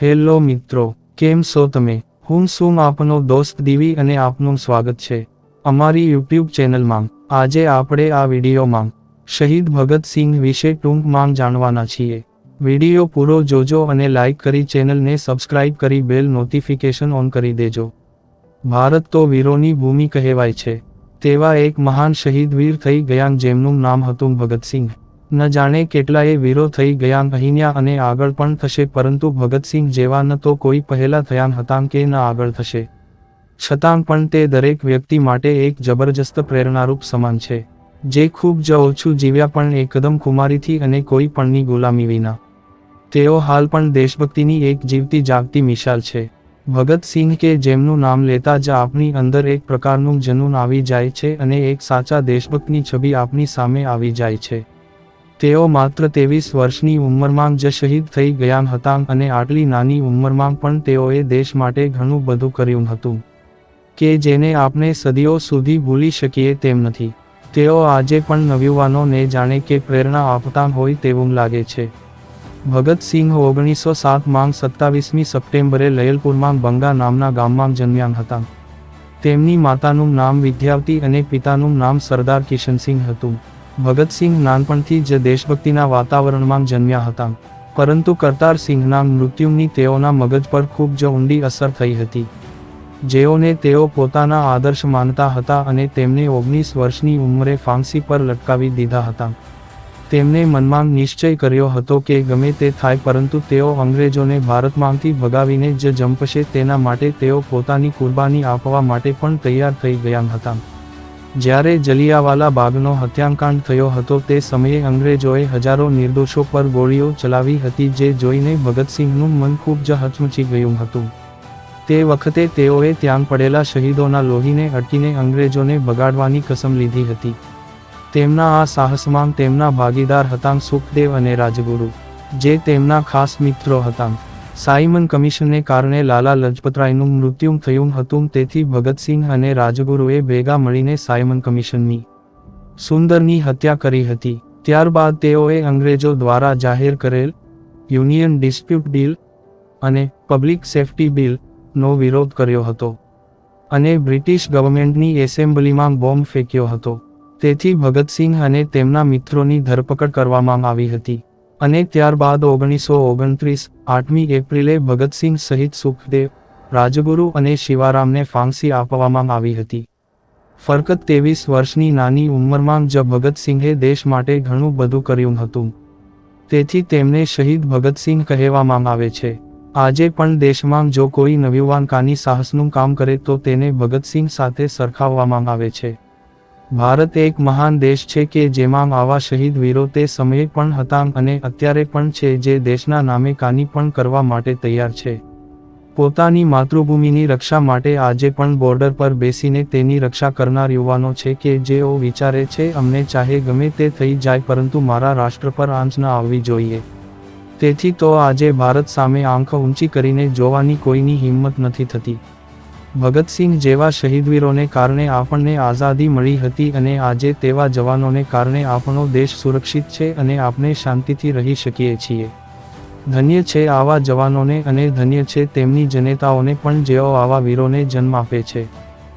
Hello મિત્રો, કેમ છો તમે? હું શું આપનો દોસ્ત દીવી અને આપનું સ્વાગત છે અમારી યુટ્યુબ ચેનલમાં. આજે આપણે આ વિડીયોમાં શહીદ ભગતસિંહ વિશે ટૂંકમાં જાણવાના છીએ. વીડિયો પૂરો જોજો અને લાઇક કરી ચેનલને સબસ્ક્રાઇબ કરી બેલ નોટિફિકેશન ઓન કરી દેજો. ભારત તો વીરોની ભૂમિ કહેવાય છે. તેવા એક મહાન શહીદ વીર થઈ ગયા જેમનું નામ હતું ભગતસિંહ ન જાણે કેટલાએ વીરો થઈ ગયા અહીંયા અને આગળ પણ થશે, પરંતુ ભગતસિંહ જેવા ન તો કોઈ પહેલા થયા હતા કે ન આગળ થશે. છતાં પણ તે દરેક વ્યક્તિ માટે એક જબરજસ્ત પ્રેરણારૂપ સમાન છે. જે ખૂબ જ ઓછું જીવ્યા પણ એકદમ કુમારીથી અને કોઈ પણની ગુલામી વિના. તેઓ હાલ પણ દેશભક્તિની એક જીવતી જાગતી મિશાલ છે. ભગતસિંહ કે જેમનું નામ લેતા જ આપણી અંદર એક પ્રકારનું જનૂન આવી જાય છે અને એક સાચા દેશભક્તની છબી આપણી સામે આવી જાય છે. તેઓ માત્ર ત્રેવીસ વર્ષની ઉંમરમાં જ શહીદ થઈ ગયા હતા અને આટલી નાની ઉંમરમાં પણ તેઓએ દેશ માટે ઘણું બધું કર્યું હતું. કે જેને આપણે સદીઓ સુધી ભૂલી શકીએ તેમ નથી. તેઓ આજે પણ નવયુવાનોને જાણે કે પ્રેરણા આપતા હોય તેવું લાગે છે. ભગતસિંહ ઓગણીસો સાતમાં સત્તાવીસમી સપ્ટેમ્બરે લયલપુરમાં બંગા નામના ગામમાં જન્મ્યા હતા. તેમની માતાનું નામ વિદ્યાવતી અને પિતાનું નામ સરદાર કિશનસિંહ હતું. ભગતસિંહ નાનપણથી જ દેશભક્તિના વાતાવરણમાં જન્મ્યા હતા. પરંતુ કરતારસિંહના મૃત્યુની તેઓના મગજ પર ખૂબ જ ઊંડી અસર થઈ હતી. જેઓને તેઓ પોતાના આદર્શ માનતા હતા અને તેમને ઓગણીસ વર્ષની ઉંમરે ફાંસી પર લટકાવી દીધા હતા. તેમને મનમાં નિશ્ચય કર્યો હતો કે ગમે તે થાય પરંતુ તેઓ અંગ્રેજોને ભારતમાંથી ભગાવીને જ જંપશે તેના માટે તેઓ પોતાની કુરબાની આપવા માટે પણ તૈયાર થઈ ગયા હતા. જ્યારે જલિયાવાલા બાગનો હત્યાકાંડ થયો હતો તે સમયે અંગ્રેજોએ હજારો નિર્દોષો પર ગોળીઓ ચલાવી હતી જે જોઈને ભગતસિંહનું મન ખૂબ જ હચમચી ગયું હતું. તે વખતે તેઓએ ત્યાં પડેલા શહીદોના લોહીને અટકીને અંગ્રેજોને બગાડવાની કસમ લીધી હતી. તેમના આ સાહસમાં તેમના ભાગીદાર હતા સુખદેવ અને રાજગુરુ, જે તેમના ખાસ મિત્રો હતા. સાઇમન કમિશનને કારણે લાલા લજપતરાયનું મૃત્યુ થયું હતું. તેથી ભગતસિંહ અને રાજગુરુએ ભેગા મળીને સાયમન કમિશનની સુંદરની હત્યા કરી હતી. ત્યારબાદ તેઓએ અંગ્રેજો દ્વારા જાહેર કરેલ યુનિયન ડિસ્પ્યુટ બિલ અને પબ્લિક સેફ્ટી બિલનો વિરોધ કર્યો હતો અને બ્રિટિશ ગવર્મેન્ટની એસેમ્બલીમાં બોમ્બ ફેંક્યો હતો. તેથી ભગતસિંહ અને તેમના મિત્રોની ધરપકડ કરવામાં આવી હતી. અને ત્યારબાદ ઓગણીસો ઓગણત્રીસ, આઠમી એપ્રિલે ભગતસિંહ સહિત સુખદેવ, રાજગુરુ અને શિવારામને ફાંસી આપવામાં આવી હતી. ફરકત ત્રેવીસ વર્ષની નાની ઉંમરમાં જ ભગતસિંહે દેશ માટે ઘણું બધું કર્યું હતું. તેથી તેમને શહીદ ભગતસિંહ કહેવામાં આવે છે. આજે પણ દેશમાં જો કોઈ નવયુવાન કાની સાહસનું કામ કરે તો તેને ભગતસિંહ સાથે સરખાવવામાં આવે છે. ભારત એક મહાન દેશ છે કે જેમાં આવા શહીદ વીરો તે સમયે પણ હતા અને અત્યારે પણ છે જે દેશના નામે કાની પણ કરવા માટે તૈયાર છે. પોતાની માતૃભૂમિની રક્ષા માટે આજે પણ બોર્ડર પર બેસીને તેની રક્ષા કરનાર યુવાનો છે કે જેઓ વિચારે છે અમને ચાહે ગમે તે થઈ જાય પરંતુ મારા રાષ્ટ્ર પર આંચ ન આવવી જોઈએ. તેથી તો આજે ભારત સામે આંખ ઊંચી કરીને જોવાની કોઈની હિંમત નથી થતી. ભગતસિંહ જેવા શહીદવીરોને કારણે આપણને આઝાદી મળી હતી અને આજે તેવા જવાનોને કારણે આપણો દેશ સુરક્ષિત છે અને આપણે શાંતિથી રહી શકીએ છીએ. ધન્ય છે આવા જવાનોને અને ધન્ય છે તેમની જનેતાઓને પણ જેઓ આવા વીરોને જન્મ આપે છે.